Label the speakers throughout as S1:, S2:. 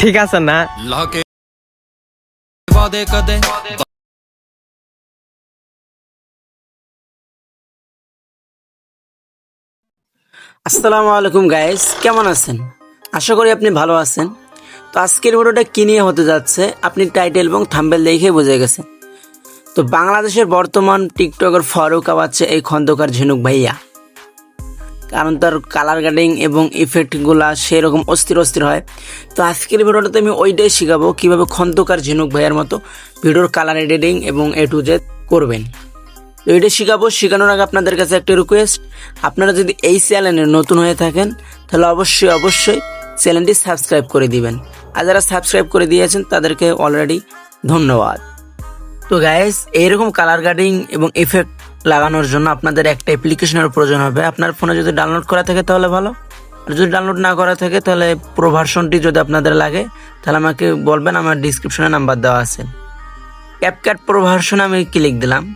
S1: ঠিক আছে না?
S2: আসসালামু আলাইকুম গাইস কেমন আছেন? আশা করি আপনি ভালো আছেন। তো আজকের ভিডিওটা কী নিয়ে হতে যাচ্ছে আপনি টাইটেল এবং থাম্বেল দেখে বুঝে গেছেন। তো বাংলাদেশের বর্তমান টিকটকের ফারুক আওয়াচ্ছে এই খন্দকার ঝিনুক ভাইয়া। কারণ তার কালার গার্ডিং এবং ইফেক্টগুলা সেরকম অস্থির অস্থির হয়। তো আজকের ভিডিওটাতে আমি ওইটাই শেখাবো, কীভাবে খন্দকার ঝিনুক ভাইয়ার মতো ভিডিওর কালার এডিটিং এবং এ টু জেড করবেন। তো এটা শেখাবো, শেখানোর আগে আপনাদের কাছে একটা রিকোয়েস্ট আপনারা যদি এই চ্যানেলে নতুন হয়ে থাকেন, তাহলে অবশ্যই অবশ্যই চ্যানেলটি সাবস্ক্রাইব করে দিবেন। আর যারা সাবস্ক্রাইব করে দিয়েছেন তাদেরকে অলরেডি ধন্যবাদ। তো গাইস এইরকম কালার গার্ডিং এবং ইফেক্ট লাগানোর জন্য আপনাদের একটা অ্যাপ্লিকেশনের প্রয়োজন হবে। আপনার ফোনে যদি ডাউনলোড করা থাকে তাহলে ভালো। আর যদি ডাউনলোড না করা থাকে তাহলে প্রো ভার্সনটি যদি আপনাদের লাগে, তাহলে আমাকে বলবেন, আমার ডিসক্রিপশনে নাম্বার দেওয়া আছে। ক্যাপকাট প্রো ভার্সনে আমি ক্লিক দিলাম।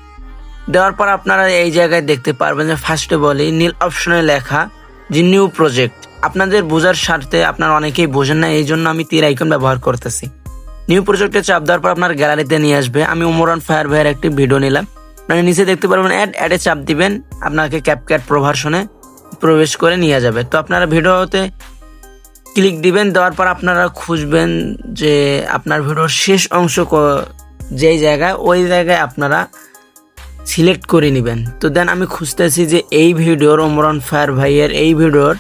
S2: দেওয়ার পর আপনারা এই জায়গায় দেখতে পারবেন যে ফার্স্টে বলি, নীল অপশনে লেখা যে নিউ প্রজেক্ট আপনাদের বোঝার স্বার্থে আপনারা অনেকেই বোঝেন না, এই জন্য আমি তীর আইকন ব্যবহার করতেছি। নিউ প্রজেক্টে চাপ দেওয়ার পর আপনার গ্যালারিতে নিয়ে আসবে। আমি উমরান ফায়ার ভাইয়ের একটি ভিডিও নিলাম। আপনারা নিচে দেখতে পারবেন অ্যাড অ্যাডে চাপ দিবেন, আপনাকে ক্যাপক্যাট প্রভার্সনে প্রবেশ করে নিয়ে যাবে। তো আপনারা ভিডিওতে ক্লিক দিবেন, দেওয়ার পর আপনারা খুঁজবেন যে আপনার ভিডিওর শেষ অংশ যেই জায়গায়, ওই জায়গায় আপনারা সিলেক্ট করে নেবেন। তো দেন আমি খুঁজতেছি যে এই ভিডিওর ওমরান ফায়ার ভাইয়ের এই ভিডিওর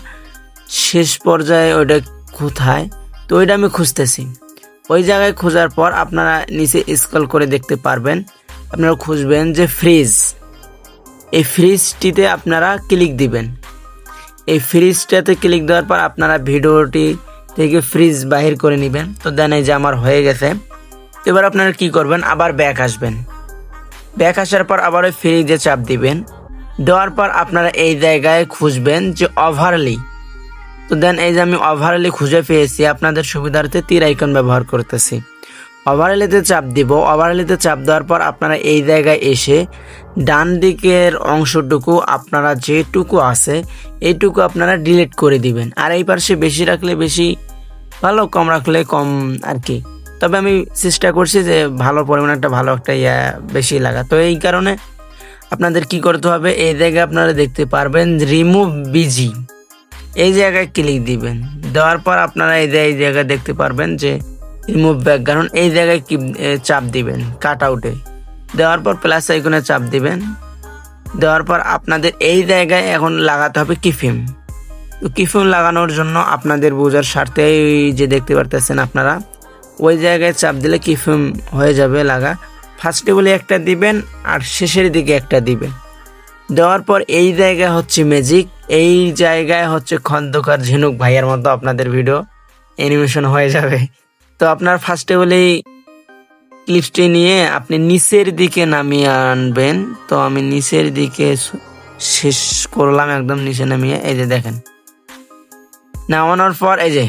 S2: শেষ পর্যায়ে ওইটা কোথায়? তো ওইটা আমি খুঁজতেছি। ওই জায়গায় খোঁজার পর আপনারা নিচে স্ক্রল করে দেখতে পারবেন। আপনারা খুঁজবেন যে ফ্রিজ এই ফ্রিজটিতে আপনারা ক্লিক দিবেন। এই ফ্রিজটাতে ক্লিক দেওয়ার পর আপনারা ভিডিওটি থেকে ফ্রিজ বাহির করে নেবেন। তো দেন এই যে আমার হয়ে গেছে। এবার আপনারা কি করবেন? আবার ব্যাক আসবেন। ব্যাক আসার পর আবার ওই ফ্রিজে চাপ দিবেন। দেওয়ার পর আপনারা এই জায়গায় খুঁজবেন যে ওভারলি তো দেন এই যে আমি ওভারলি খুঁজে পেয়েছি, আপনাদের সুবিধার্থে তীর আইকন ব্যবহার করতেছি। ওভারলিতে চাপ দিব। ওভারলিতে চাপ দেওয়ার পর আপনারা এই জায়গায় এসে ডান দিকের অংশটুকু আপনারা যেটুকু আছে, এইটুকু আপনারা ডিলিট করে দিবেন। আর এই পাশে বেশি রাখলে বেশি ভালো, কম রাখলে কম আর কি। তবে আমি চেষ্টা করছি যে ভালো পরিমাণ একটা ভালো একটা ইয়া বেশি লাগা। তো এই কারণে আপনাদের কি করতে হবে, এই জায়গায় আপনারা দেখতে পারবেন রিমুভ বিজি এই জায়গায় ক্লিক দিবেন। দেওয়ার পর আপনারা এই জায়গায় দেখতে পারবেন যে রিমুভ ব্যাকগ্রাউন্ড এই জায়গায় কি চাপ দিবেন কাট আউটে দেওয়ার পর প্লাস আইকনে চাপ দিবেন। দেওয়ার পর আপনাদের এই জায়গায় এখন লাগাতে হবে কিফিম তো কিফিম লাগানোর জন্য আপনাদের বোঝার স্বার্থে এই যে দেখতে পারতেছেন আপনারা, ওই জায়গায় চাপ দিলে কিফিম হয়ে যাবে লাগা। ফার্স্টে বলে একটা দিবেন আর শেষের দিকে একটা দিবেন। দেওয়ার পর এই জায়গায় হচ্ছে ম্যাজিক এই জায়গায় হচ্ছে খন্দকার ঝিনুক ভাইয়ের মতো আপনাদের ভিডিও অ্যানিমেশন হয়ে যাবে। তো আপনার ফার্স্টে বলেই ক্লিপসটি নিয়ে আপনি নিচের দিকে নামিয়ে আনবেন। তো আমি নিচের দিকে শেষ করলাম, একদম নিচে নামিয়ে। এই যে দেখেন। নামানোর পর এই যে,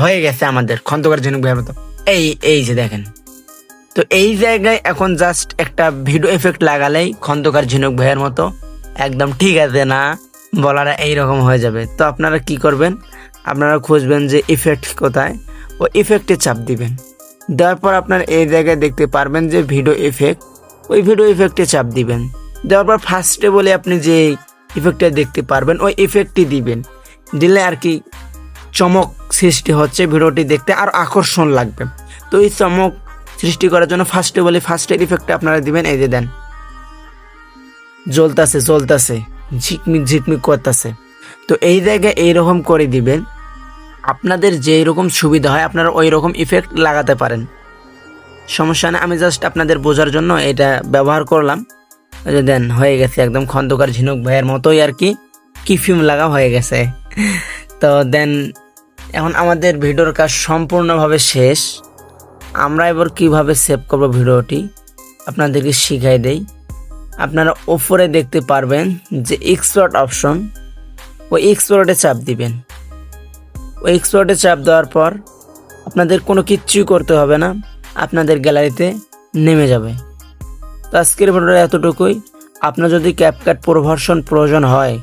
S2: হয়ে গেছে আমাদের খন্দকার ঝিনুক ভাইয়ের মতো। এই এই যে দেখেন। তো এই জায়গায় এখন জাস্ট একটা ভিডিও এফেক্ট লাগালেই খন্দকার ঝিনুক ভাইয়ের মতো একদম ঠিক আছে না বলারা এইরকম হয়ে যাবে। তো আপনারা কি করবেন? আপনারা খুঁজবেন যে ইফেক্ট কোথায়। ও ইফেক্টে চাপ দিবেন। দেওয়ার পর আপনার এই জায়গায় দেখতে পারবেন যে ভিডিও ইফেক্ট ওই ভিডিও ইফেক্টে চাপ দিবেন। দেওয়ার পর ফার্স্টে বলে আপনি যে ইফেক্টটা দেখতে পারবেন, ওই ইফেক্টটি দিবেন। দিলে আর কি চমক সৃষ্টি হচ্ছে ভিডিওটি দেখতে, আর আকর্ষণ লাগবে। তো এই চমক সৃষ্টি করার জন্য ফার্স্টে বলি ফার্স্টের ইফেক্টটা আপনারা দিবেন, এই যে দেন। জ্বলতাছে জ্বলতাছে, ঝিকমিক ঝিকমিক করতেছে। তো এই জায়গায় এইরকম করে দিবেন আপনাদের যেই রকম সুবিধা হয়, আপনারা ওই রকম ইফেক্ট লাগাতে পারেন। সমস্যা নেই, আমি জাস্ট আপনাদের বোঝার জন্য এটা ব্যবহার করলাম। দেন, হয়ে গেছে একদম খন্দকার ঝিনুক ভাইয়ের মতোই আর কি। কি লাগা হয়ে গেছে। তো দেন, এখন আমাদের ভিডিওর কাজ সম্পূর্ণভাবে শেষ। আমরা এবার কীভাবে সেভ করব ভিডিওটি, আপনাদেরকে শিখাই দেই। আপনারা ওপরে দেখতে পারবেন যে এক্সপোর্ট অপশন ওই এক্সপোর্টে চাপ দিবেন। ওই এক্সপোর্টে চাপ দেওয়ার পর আপনাদের কোনো কিচ্ছুই করতে হবে না, আপনাদের গ্যালারিতে নেমে যাবে। তো আজকের ভিডিওটা এতটুকুই। আপনার যদি ক্যাপকাট প্রভার্সন প্রয়োজন হয়,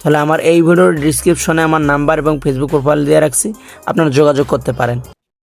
S2: তাহলে আমার এই ভিডিওর ডিসক্রিপশনে আমার নাম্বার এবং ফেসবুক প্রোফাইল দিয়ে রাখছি, আপনারা যোগাযোগ করতে পারেন।